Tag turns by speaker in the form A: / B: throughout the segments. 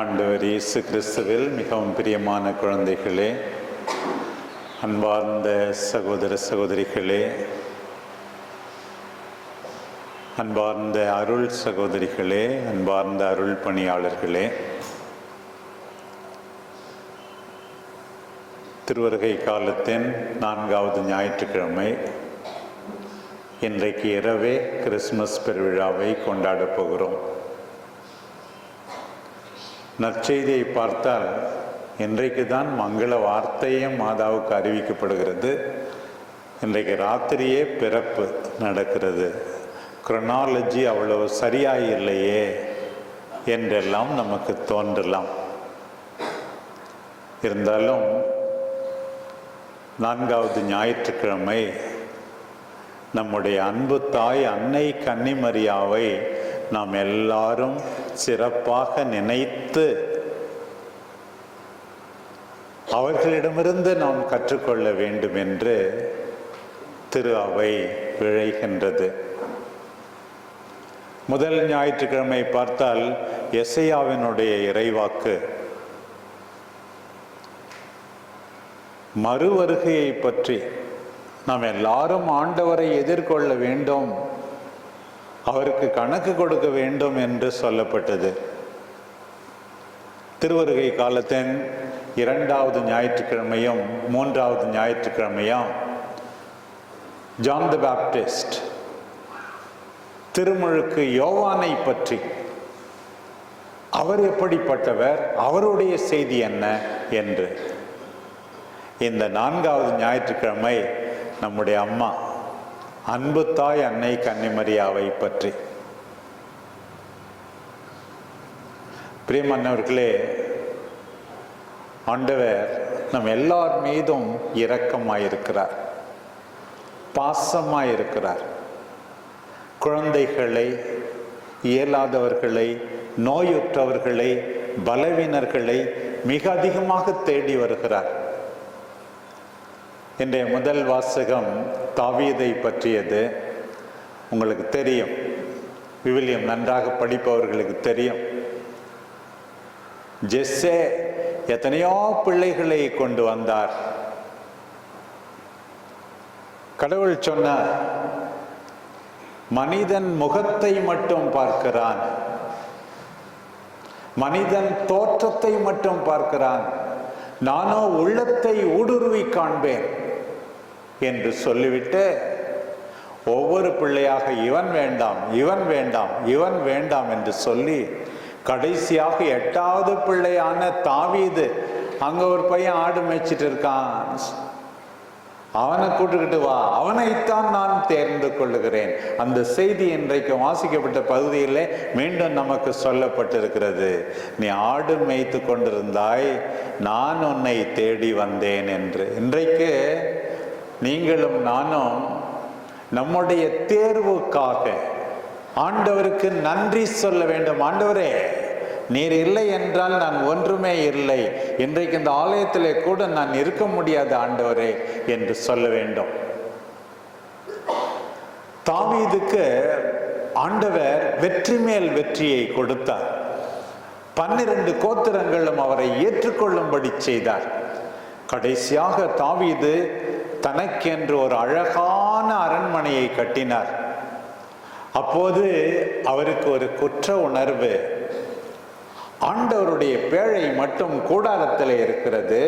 A: ஆண்டவர் இயேசு கிறிஸ்துவில் மிகவும் பிரியமான குழந்தைகளே அன்பார்ந்த சகோதர சகோதரிகளே அன்பார்ந்த அருள் சகோதரிகளே அன்பார்ந்த அருள் பணியாளர்களே திருவருகை காலத்தின் நான்காவது ஞாயிற்றுக்கிழமை இன்றைக்கு இரவே கிறிஸ்மஸ் பெருவிழாவை கொண்டாடப் போகிறோம். நற்செய்தியை பார்த்தால் இன்றைக்கு தான் மங்கள வார்த்தையும் மாதாவுக்கு அறிவிக்கப்படுகிறது. இன்றைக்கு ராத்திரியே பிறப்பு நடக்கிறது. குரோனாலஜி அவ்வளவு சரியாக இல்லையே என்றெல்லாம் நமக்கு தோன்றலாம். இருந்தாலும் நான்காவது ஞாயிற்றுக்கிழமை நம்முடைய அன்பு தாய் அன்னை கன்னிமரியாவை நாம் எல்லாரும் சிறப்பாக நினைத்து அவர்களிடமிருந்து நாம் கற்றுக்கொள்ள வேண்டும் என்று திரு அவை விழைகின்றது. முதல் ஞாயிற்றுக்கிழமை பார்த்தால் எசையாவினுடைய இறைவாக்கு. மறு வருகையை பற்றி நாம் எல்லாரும் ஆண்டவரை எதிர்கொள்ள வேண்டும். அவருக்கு கணக்கு கொடுக்க வேண்டும் என்று சொல்லப்பட்டது. திருவருகை காலத்தின் இரண்டாவது ஞாயிற்றுக்கிழமையும் மூன்றாவது ஞாயிற்றுக்கிழமையும் ஜான் த பேப்டிஸ்ட் திருமுழுக்கு யோவானை பற்றி அவர் எப்படிப்பட்டவர் அவருடைய செய்தி என்ன என்று. இந்த நான்காவது ஞாயிற்றுக்கிழமை நம்முடைய அம்மா அன்பு தாய் அன்னை கன்னிமரியாவை பற்றி. பிரியமன்னவர்களே ஆண்டவர் நம் எல்லார் மீதும் இரக்கமாயிருக்கிறார். பாசமாயிருக்கிறார். குழந்தைகளை இயலாதவர்களை நோயுற்றவர்களை பலவீனர்களை மிக அதிகமாக தேடி வருகிறார். இன்றைய முதல் வாசகம் தாவீதை பற்றியது. உங்களுக்கு தெரியும். விவிலியம் நன்றாக படிப்பவர்களுக்கு தெரியும். ஜெஸ்ஸே எத்தனையோ பிள்ளைகளை கொண்டு வந்தார். கடவுள் சொன்னார் மனிதன் முகத்தை மட்டும் பார்க்கிறான். மனிதன் தோற்றத்தை மட்டும் பார்க்கிறான். நானோ உள்ளத்தை ஊடுருவி காண்பேன். என்று சொல்லிவிட்டு ஒவ்வொரு பிள்ளையாக இவன் வேண்டாம் இவன் வேண்டாம் இவன் வேண்டாம் என்று சொல்லி கடைசியாக எட்டாவது பிள்ளையான தாவீது அங்கே ஒரு பையன் ஆடு மேய்ச்சிட்டு இருக்கான். அவனை கூட்டுக்கிட்டு வா அவனைத்தான் நான் தேர்ந்து கொள்ளுகிறேன். அந்த செய்தி இன்றைக்கு வாசிக்கப்பட்ட பகுதியிலே மீண்டும் நமக்கு சொல்லப்பட்டிருக்கிறது. நீ ஆடு மேய்த்து கொண்டிருந்தாய் நான் உன்னை தேடி வந்தேன் என்று. இன்றைக்கு நீங்களும் நானும் நம்முடைய தேர்வுக்காக ஆண்டவருக்கு நன்றி சொல்ல வேண்டும். ஆண்டவரே நீர் இல்லை என்றால் நான் ஒன்றுமே இல்லை. இன்றைக்கு இந்த ஆலயத்திலே கூட நான் இருக்க முடியாது ஆண்டவரே என்று சொல்ல வேண்டும். தாவீதுக்கு ஆண்டவர் வெற்றி மேல் வெற்றியை கொடுத்தார். பன்னிரண்டு கோத்திரங்களும் அவரை ஏற்றுக்கொள்ளும்படி செய்தார். கடைசியாக தாவீது தனக்கென்று ஒரு அழகான அரண்மனையை கட்டினார். அப்போது அவருக்கு ஒரு குற்ற உணர்வு. ஆண்டவருடைய பேழை மட்டும் கூடாரத்தில் இருக்கிறது.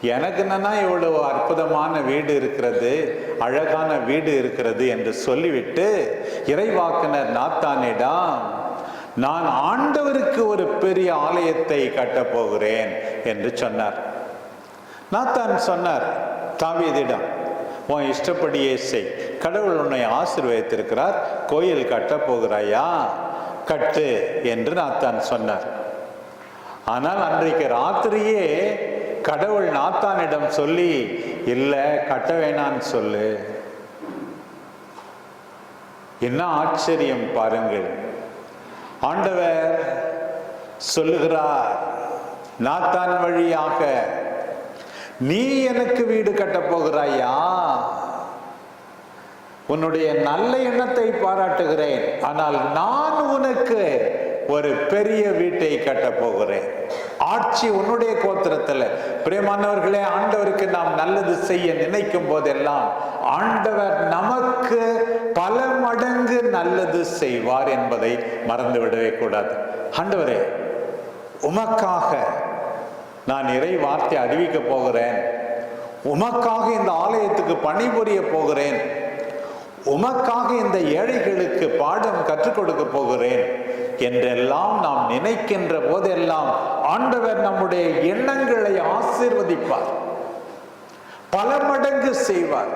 A: எனக்கு என்னன்னா இவ்வளவு அற்புதமான வீடு இருக்கிறது அழகான வீடு இருக்கிறது என்று சொல்லிவிட்டு இறைவாக்கினர் நாத்தானிடம் நான் ஆண்டவருக்கு ஒரு பெரிய ஆலயத்தை கட்டப் போகிறேன் என்று சொன்னார். நாத்தான் சொன்னார் தாவீதிடம் உன் இஷ்டப்படியே செய். கடவுள் உன்னை ஆசிர்வதித்திருக்கிறார். கோயில் கட்டப் போகிறாயா? கட்டு என்று நாத்தான் சொன்னார். ஆனால் அன்றைக்கு ராத்திரியே கடவுள் நாத்தானிடம் சொல்லி இல்லை கட்ட வேணான்னு சொல்லு. என்ன ஆச்சரியம் பாருங்கள். ஆண்டவர் சொல்லுகிறார் நாத்தான் வழியாக நீ எனக்கு வீடு கட்டப் போகிறாயா? உன்னுடைய நல்ல எண்ணத்தை பாராட்டுகிறேன். ஆனால் நான் உனக்கு ஒரு பெரிய வீட்டை கட்டப் போகிறேன். ஆட்சி உன்னுடைய கோத்திரத்தில். பிரியமானவர்களே ஆண்டவருக்கு நாம் நல்லது செய்ய நினைக்கும் போதெல்லாம் ஆண்டவர் நமக்கு பல மடங்கு நல்லது செய்வார் என்பதை மறந்து விடவே கூடாது. ஆண்டவரே உமக்காக நான் இறை வார்த்தை அறிவிக்க போகிறேன். உமக்காக இந்த ஆலயத்துக்கு பணிபுரிய போகிறேன். உமக்காக இந்த ஏழைகளுக்கு பாடம் கற்றுக் கொடுக்க போகிறேன். என்றெல்லாம் நாம் நினைக்கின்ற போதெல்லாம் ஆண்டவர் நம்முடைய எண்ணங்களை ஆசீர்வதிப்பார். பல மடங்கு செய்வார்.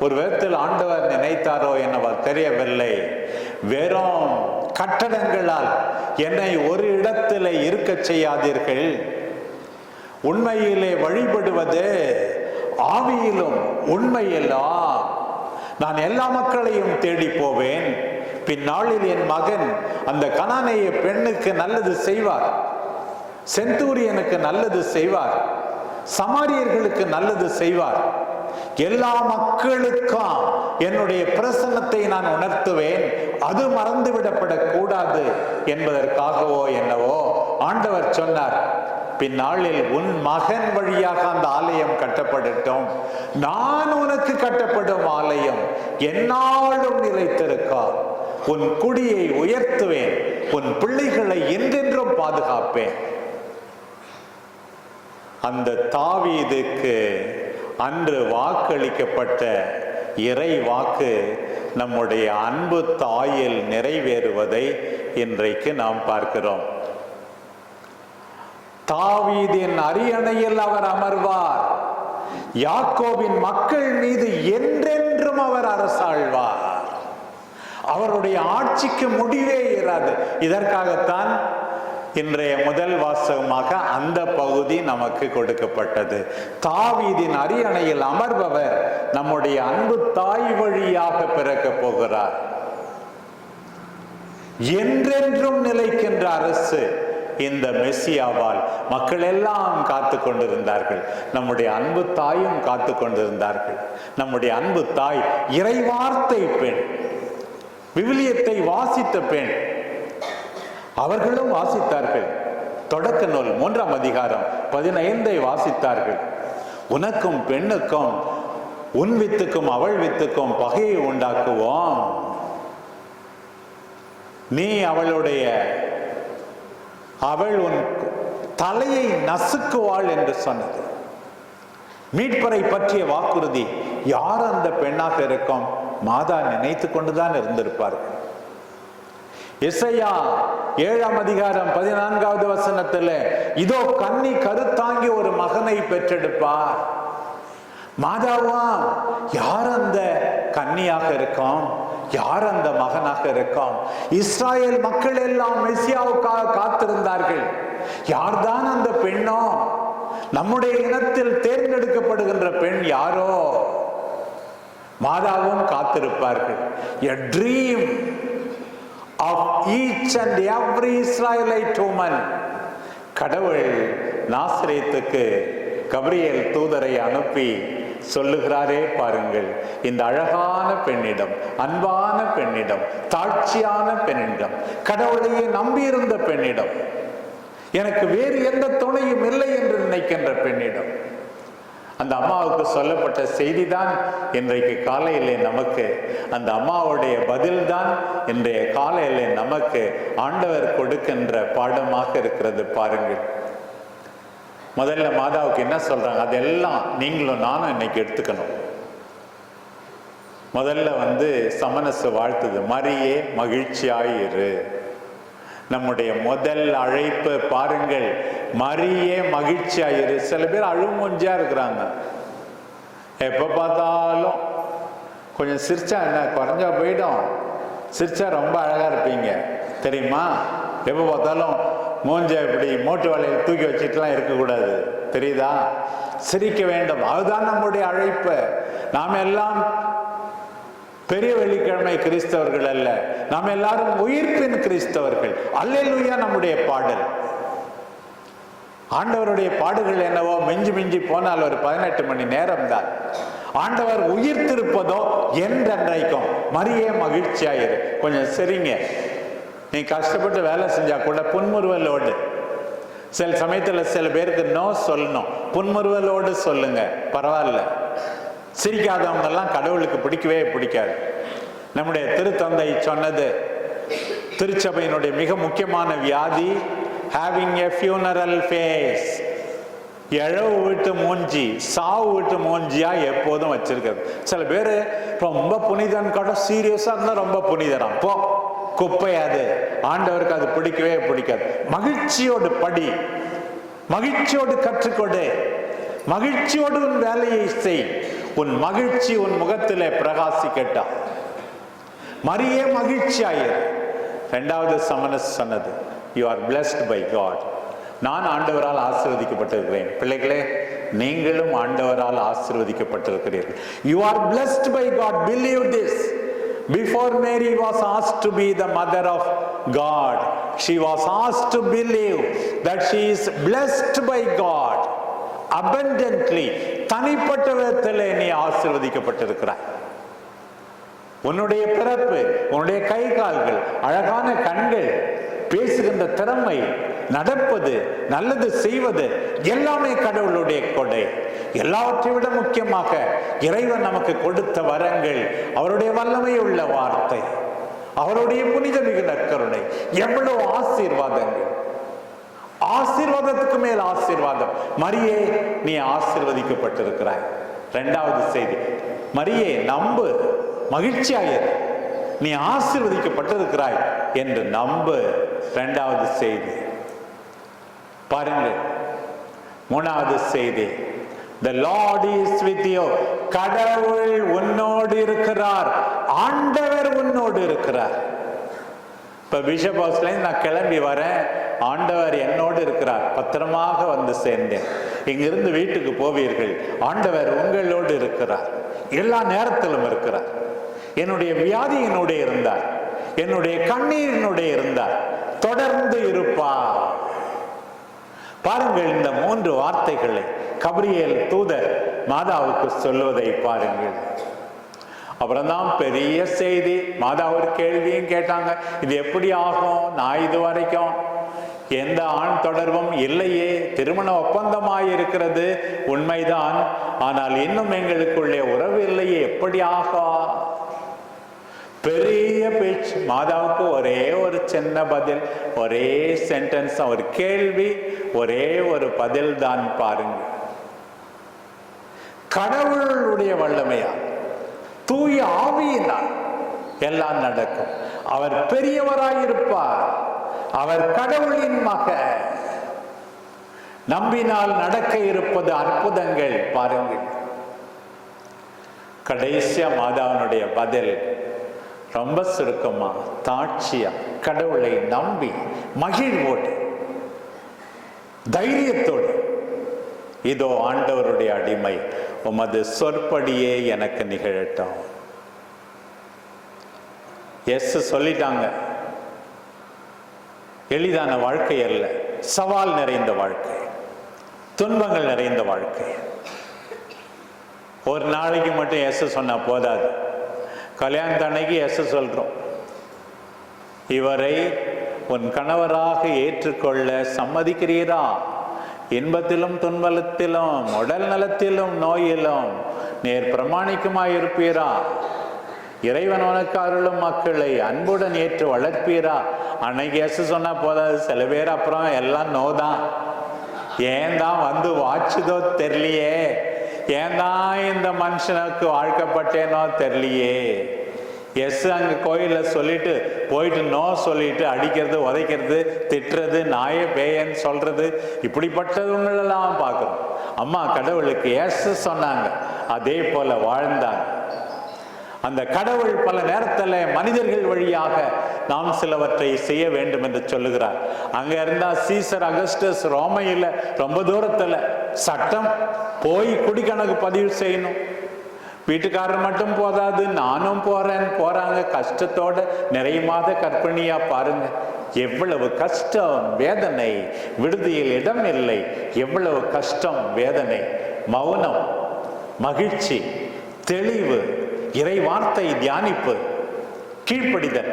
A: ஒரு விதத்தில் ஆண்டவர் நினைத்தாரோ என்னவர் தெரியவில்லை. வெறும் கட்டடங்களால் என்னை ஒரு இடத்துல இருக்க செய்யாதீர்கள். உண்மையிலே வழிபடுவது ஆவியிலும் உண்மையெல்லாம். நான் எல்லா மக்களையும் தேடி போவேன். பின்னாளில் என் மகன் அந்த கனானைய பெண்ணுக்கு நல்லது செய்வார். செந்தூரியனுக்கு நல்லது செய்வார். சமாரியர்களுக்கு நல்லது செய்வார். எல்லா மக்களுக்கும் என்னுடைய பிரசன்னத்தை நான் உணர்த்துவேன். அது மறந்து விடப்படக்கூடாது என்பதற்காகவோ என்னவோ ஆண்டவர் சொன்னார். பின்னாளில் உன் மகன் வழியாக அந்த ஆலயம் கட்டப்படட்டும். நான் உனக்கு கட்டப்படும் ஆலயம் என்னாலும் நிலைத்திருக்கா. உன் குடியை உயர்த்துவேன். உன் பிள்ளைகளை என்றென்றும் பாதுகாப்பேன். அந்த தாவீதுக்கு அன்று வாக்களிக்கப்பட்ட இறை வாக்கு நம்முடைய அன்பு தாயில் நிறைவேறுவதை இன்றைக்கு நாம் பார்க்கிறோம். தாவீதின் அரியணையில் அவர் அமர்வார். யாக்கோவின் மக்கள் மீது என்றென்றும் அவர் அரசாழ்வார். அவருடைய ஆட்சிக்கு முடிவே இராது. இதற்காகத்தான் இன்றைய முதல் வாசகமாக அந்த பகுதி நமக்கு கொடுக்கப்பட்டது. தாவீதின் அரியணையில் அமர்பவர் நம்முடைய அன்பு தாய் வழியாக பிறக்கப் போகிறார். என்றென்றும் நிலைக்கின்ற அரசு இந்த மெஸ்ஸியாவால் மக்கள் எல்லாம் காத்து கொண்டிருந்தார்கள். நம்முடைய அன்பு தாயும் காத்து கொண்டிருந்தார்கள். நம்முடைய அன்பு தாய் இறைவார்த்தை பெண் விவிலியத்தை வாசித்த பெண். அவர்களும் வாசித்தார்கள். தொடக்க நூல் மூன்றாம் அதிகாரம் பதினைந்தை வாசித்தார்கள். உனக்கும் பெண்ணுக்கும் உன் வித்துக்கும் அவள் வித்துக்கும் பகையை உண்டாக்குவோம். நீ அவளுடைய அவள் உன் தலையை நசுக்குவாள் என்று சொன்னது. மீட்பரை பற்றிய வாக்குறுதி யார் அந்த பெண்ணாக இருக்கும்? மாதா நினைத்து கொண்டுதான் இருந்திருப்பார்கள் இசையா ஏழாம் அதிகாரம் பதினான்காவது வசனத்துல இதோ கன்னி கருத்தாங்கி ஒரு மகனை பெற்றெடுப்பார். மாதாவா யார் அந்த கன்னியாக இருக்கும்? யார் அந்த மகனாக இருக்கான்? இஸ்ராயேல் மக்கள் எல்லாம் மெசியாவுக்காக காத்திருந்தார்கள். யார்தான் அந்த பெண்ணோ? நம்முடைய இனத்தில் தேர்ந்தெடுக்கப்படுகின்ற பெண் யாரோ? மாதாவும் காத்திருப்பார்கள். A dream of each and every Israelite woman கடவுள் நாசிரியத்துக்கு கபிரியல் தூதரை அனுப்பி சொல்லுகிறாரே பாருங்கள். இந்த அழகான பெண்ணிடம் அன்பான பெண்ணிடம் தாழ்ச்சியான பெண்ணிடம் கடவுளையே நம்பியிருந்த பெண்ணிடம் எனக்கு வேறு எந்த துணையும் இல்லை என்று நினைக்கின்ற பெண்ணிடம். அந்த அம்மாவுக்கு சொல்லப்பட்ட செய்தி தான் இன்றைக்கு காலையிலே நமக்கு அந்த அம்மாவுடைய பதில்தான் இன்றைய காலையிலே நமக்கு ஆண்டவர் கொடுக்கின்ற பாடமாக இருக்கிறது பாருங்கள். முதல்ல மாதாவுக்கு என்ன சொல்றாங்க? அதெல்லாம் நீங்களும் நானும் இன்னைக்கு எடுத்துக்கணும். முதல்ல வந்து சமனசு வாழ்த்துது. மரியே மகிழ்ச்சியாயிரு. நம்முடைய முதல் அழைப்பு பாருங்கள். மரியே மகிழ்ச்சியாயிரு. சில பேர் அழுமூஞ்சியா இருக்கிறாங்க. எப்போ பார்த்தாலும் கொஞ்சம் சிரிச்சா என்ன? குறைஞ்சா போயிடும். சிரிச்சா ரொம்ப அழகா இருப்பீங்க. தெரியுமா? எப்போ பார்த்தாலும் மூஞ்ச இப்படி மோட்டு வலையில் தூக்கி வச்சுட்டுலாம் இருக்கக்கூடாது. தெரியுதா? சிரிக்க வேண்டும். அதுதான் நம்முடைய அழைப்பு. நாம் எல்லாம் பெரிய வெள்ளிக்கிழமை கிறிஸ்தவர்கள் அல்ல. நாம் எல்லாரும் உயிர்ப்பின் கிறிஸ்தவர்கள். அல்லையா நம்முடைய பாடல். ஆண்டவருடைய பாடுகள் என்னவோ மிஞ்சி மிஞ்சி போனால் ஒரு பதினெட்டு மணி நேரம் தான் ஆண்டவர் உயிர்த்திருப்பதோ என்றைக்கும் மரியே மகிழ்ச்சியாயிரு. கொஞ்சம் சரிங்க. நீ கஷ்டப்பட்டு வேலை செஞ்சா கூட புன்முறுவலோடு சில சமயத்தில் சில பேருக்கு நோ சொல்லணும். புன்முறுவலோடு சொல்லுங்க. பரவாயில்ல. சிரிக்காதவங்கெல்லாம் கடவுளுக்கு பிடிக்கவே பிடிக்காது. நம்முடைய திருத்தந்தை சொன்னது திருச்சபையினுடைய மிக முக்கியமான வியாதி ஹேவிங் எ ஃபியூனரல் ஃபேஸ் இழவு விட்டு மூஞ்சி சாவு விட்டு மூஞ்சியா எப்போதும் வச்சிருக்கிறது. சில பேர் ரொம்ப புனிதன் கூட சீரியஸா இருந்தா ரொம்ப புனிதராம். போ. குப்பை அது ஆண்டவருக்கு அது பிடிக்கவே பிடிக்காது. மகிழ்ச்சியோடு படி. மகிழ்ச்சியோடு கற்றுக்கொடு. மகிழ்ச்சியோடு உன் வேலையை செய். உன் மகிழ்ச்சி உன் முகத்திலே மறியே மரியே மகிழ்ச்சியாயிரு. ரெண்டாவது சமணஸ் சொன்னது. You are blessed by God நான் ஆண்டவரால் ஆசிர்வதிக்கப்பட்டிருக்கிறேன். பிள்ளைகளே நீங்களும் ஆண்டவரால் ஆசிர்வதிக்கப்பட்டிருக்கிறீர்கள். You are blessed by God believe this before Mary was as to be the mother of God she was as to believe that she is blessed by God abundantly. தனிப்பட்ட விதத்தில் நீ ஆசிர்வதிக்கப்பட்டிருக்கிறாய். உன்னுடைய பிறப்பு உன்னுடைய கை கால்கள் அழகான கண்கள் பேசுகின்ற திறமை நடப்பது நல்லது செய்வது எல்லாமே கடவுளுடைய கொடை. எல்லாவற்றை விட முக்கியமாக இறைவன் நமக்கு கொடுத்த வரங்கள் அவருடைய வல்லமை உள்ள வார்த்தை அவருடைய புனித மிகு நற்கருணை எவ்வளவு ஆசீர்வாதங்கள். ஆசீர்வாதத்துக்கு மேல் ஆசீர்வாதம். மரியே நீ ஆசீர்வதிக்கப்பட்டிருக்கிறாய். இரண்டாவது செய்தி. மரியே நம்பு மகிழ்ச்சியாயிரு. நீ ஆசிர்வதிக்கப்பட்டிருக்கிறாய் என்று நம்பு. இரண்டாவது செய்தி. பாருங்கள் மூணாவது செய்தி. The Lord is with you. கடவுள் உன்னோடு இருக்கிறார். ஆண்டவர் உன்னோடு இருக்கிறார். இப்ப பிஷப் ஹவுஸ்ல நான் கிளம்பி வரேன். ஆண்டவர் என்னோடு இருக்கிறார். பத்திரமாக வந்து சேர்ந்தேன். இங்கிருந்து வீட்டுக்கு போவீர்கள். ஆண்டவர் உங்களோடு இருக்கிறார். எல்லா நேரத்திலும் இருக்கிறார். என்னுடைய வியாதி என்னுடைய இருந்தார். என்னுடைய கண்ணீர் என்னுடைய இருந்தார். தொடர்ந்து இருப்பார். பாருங்கள் இந்த மூன்று வார்த்தைகளை. கபிரியல் தூதர் மாதாவுக்கு சொல்வதை பாருங்கள். அப்புறம்தான் பெரிய செய்தி. மாதா ஒரு கேள்வியும் கேட்டாங்க. இது எப்படி ஆகும்? நான் இது வரைக்கும் எந்த ஆண் தொடர்பும் இல்லையே. திருமண ஒப்பந்தமாய் இருக்கிறது உண்மைதான். ஆனால் இன்னும் எங்களுக்குள்ளே உறவு இல்லையே. எப்படி ஆகா? பெரிய பேச்சு. மாதாவுக்கு ஒரே ஒரு சின்ன பதில் ஒரே சென்டென்ஸ் ஒரு கேள்வி ஒரே ஒரு பதில் தான் பாருங்க. கடவுளுடைய வல்லமையா? தூய ஆவியினால் எல்லாம் நடக்கும். அவர் பெரியவராயிருப்பார். அவர் கடவுளின் மக நம்பினால் நடக்க இருப்பது அற்புதங்கள் பாருங்கள் கடைசியா மாதாவினுடைய பதில் ரொம்ப சுருக்கமா தாட்சியா கடவுளை நம்பி மகிழ்வோடு தைரியத்தோடு. இதோ ஆண்டவருடைய அடிமை உமது சொற்படியே எனக்கு நிகழட்டும். எஸ் சொல்லிட்டாங்க எளிதான வாழ்க்கை அல்ல சவால் நிறைந்த வாழ்க்கை துன்பங்கள் நிறைந்த வாழ்க்கை. ஒரு நாளைக்கு மட்டும் எஸ் சொன்னா போதாது. கல்யாணத்து அன்னைக்கு எஸ் சொல்கிறோம் இவரை உன் கணவராக ஏற்றுக்கொள்ள சம்மதிக்கிறீரா? இன்பத்திலும் துன்பத்திலும் உடல் நலத்திலும் நோயிலும் நேர் பிரமாணிக்குமாய் இருப்பீரா இறைவன் உனக்கு அருளும் மக்களை அன்புடன் ஏற்று வளர்ப்பீரா? அன்னைக்கு எஸ் சொன்னா போதாது சில பேர் அப்புறம் எல்லாம் நோதான். ஏன் தான் வந்து வாச்சுதோ தெரியலையே? ஏன் தான் இந்த மனுஷனுக்கு வாழ்க்கப்பட்டேனோ தெரியலையே. எஸ் அங்க கோயிலில் சொல்லிட்டு போயிட்டு நோ சொல்லிட்டு அடிக்கிறது உதைக்கிறது திட்டுறது நாய பேயன்னு சொல்றது இப்படிப்பட்டவங்களெல்லாம் பார்க்குறோம். அம்மா கடவுளுக்கு எஸ் சொன்னாங்க. அதே போல வாழ்ந்தாங்க. அந்த கடவுள் பல நேரத்தில் மனிதர்கள் வழியாக நாம் சிலவற்றை செய்ய வேண்டும் என்று சொல்லுகிறார். அங்க இருந்தா சீசர் அகஸ்டஸ் ரோமையில் ரொம்ப தூரத்தில் சட்டம் போய் குடிக்கணக்கு பதிவு செய்யணும். வீட்டுக்காரர் மட்டும் போதாது நானும் போறேன் போறாங்க. கஷ்டத்தோட நிறைய மாத கற்பிணியா பாருங்க. எவ்வளவு கஷ்டம் வேதனை. விடுதியில் இடம் இல்லை. எவ்வளவு கஷ்டம் வேதனை. மௌனம் மகிழ்ச்சி தெளிவு இறை வார்த்தை தியானிப்பு கீழ்ப்படிதல்.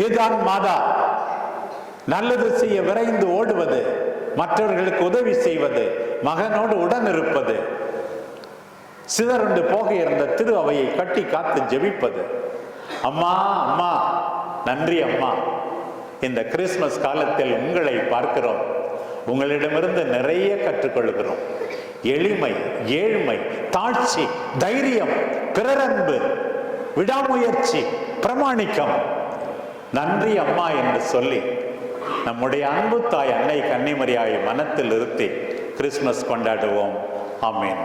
A: இதுதான் மாதா நல்லது செய்ய விரைந்து ஓடுவது மற்றவர்களுக்கு உதவி செய்வது மகனோடு உடன் இருப்பது சிதறுண்டு போக இருந்த திரு அவையை கட்டி காத்து ஜெபிப்பது. அம்மா அம்மா நன்றி அம்மா. இந்த கிறிஸ்மஸ் காலத்தில் உங்களை பார்க்கிறோம். உங்களிடமிருந்து நிறைய கற்றுக்கொள்கிறோம். எளிமை ஏழ்மை தாழ்ச்சி தைரியம் பிறரன்பு விடாமுயற்சி பிரமாணிக்கம். நன்றி அம்மா என்று சொல்லி நம்முடைய அன்பு தாய் அன்னை கன்னிமரியாயை மனத்தில் இருத்தி கிறிஸ்மஸ் கொண்டாடுவோம். ஆமேன்.